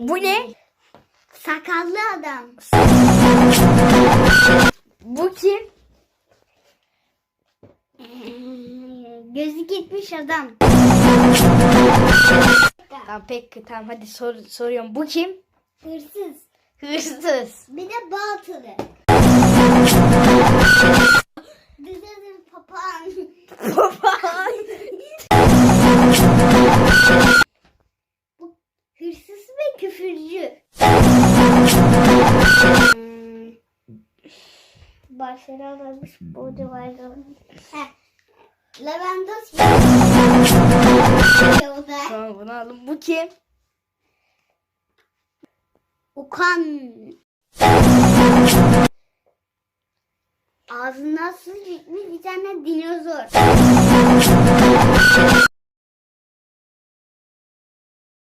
Bu ne? Sakallı adam. Bu kim? Ee, Gözü gitmiş adam. Tamam peki tamam hadi sor, soruyorum. Bu kim? Hırsız. Hırsız. Bir de Batılı. Hmm. Barcelona'mış. Lewandowski. O da tamam bunu aldım. Bu kim? Okan. Ağzından su çıkmış bir tane dinozor.